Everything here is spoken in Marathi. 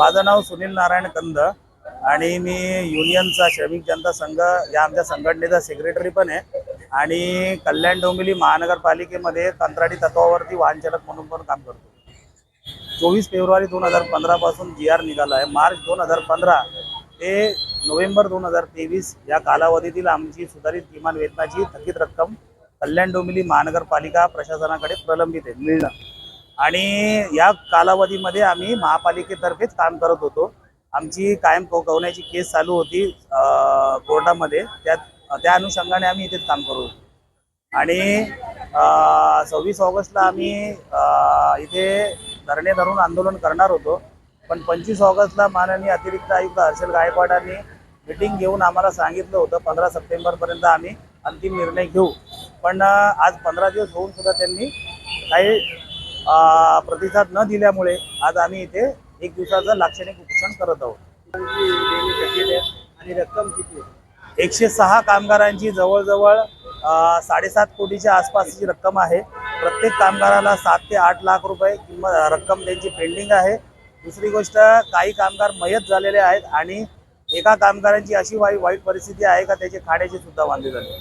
माझं नाव सुनील नारायण कंद आणि मी युनियनचा श्रमिक जनता संघ या आमच्या संघटनेचा सेक्रेटरी पण आहे. आणि कल्याण डोंबिवली महानगरपालिकेमध्ये कंत्राटी तत्वावरती वाहनचालक म्हणून पण काम करतो. चोवीस फेब्रुवारी दोन हजार पंधरापासून जी आर निघाला आहे. मार्च दोन हजार पंधरा ते नोव्हेंबर दोन हजार तेवीस या कालावधीतील आमची सुधारित किमान वेतनाची थकीत रक्कम कल्याण डोंबिवली महानगरपालिका प्रशासनाकडे प्रलंबित आहे. मिळणं आणि या कालावधीमध्ये आम्ही महापालिकेतर्फेच काम करत होतो. आमची कायम कवण्याची केस चालू होती कोर्टामध्ये त्यात त्या अनुषंगाने आम्ही इथेच काम करू. आणि सव्वीस ऑगस्टला आम्ही इथे धरणे धरून आंदोलन करणार होतो. पण पंचवीस ऑगस्टला माननीय अतिरिक्त आयुक्त हर्षल गायकवाडांनी मिटिंग घेऊन आम्हाला सांगितलं होतं पंधरा सप्टेंबरपर्यंत आम्ही अंतिम निर्णय घेऊ. पण आज पंधरा दिवस होऊन सुद्धा त्यांनी काही प्रतिसाद न दिल्यामुळे आज आम्ही इथे एक दिवसाचं लाक्षणिक उपोषण करत आहोत. आणि रक्कम किती एकशे सहा कामगारांची जवळजवळ साडेसात कोटीच्या आसपासची रक्कम आहे. प्रत्येक कामगाराला सात ते आठ लाख रुपये किंमत रक्कम त्यांची पेंडिंग आहे. दुसरी गोष्ट काही कामगार मयत झालेले आहेत आणि एका कामगारांची अशी वाईट वाईट परिस्थिती आहे का त्याचे खाण्याचे सुद्धा वांदे झाले.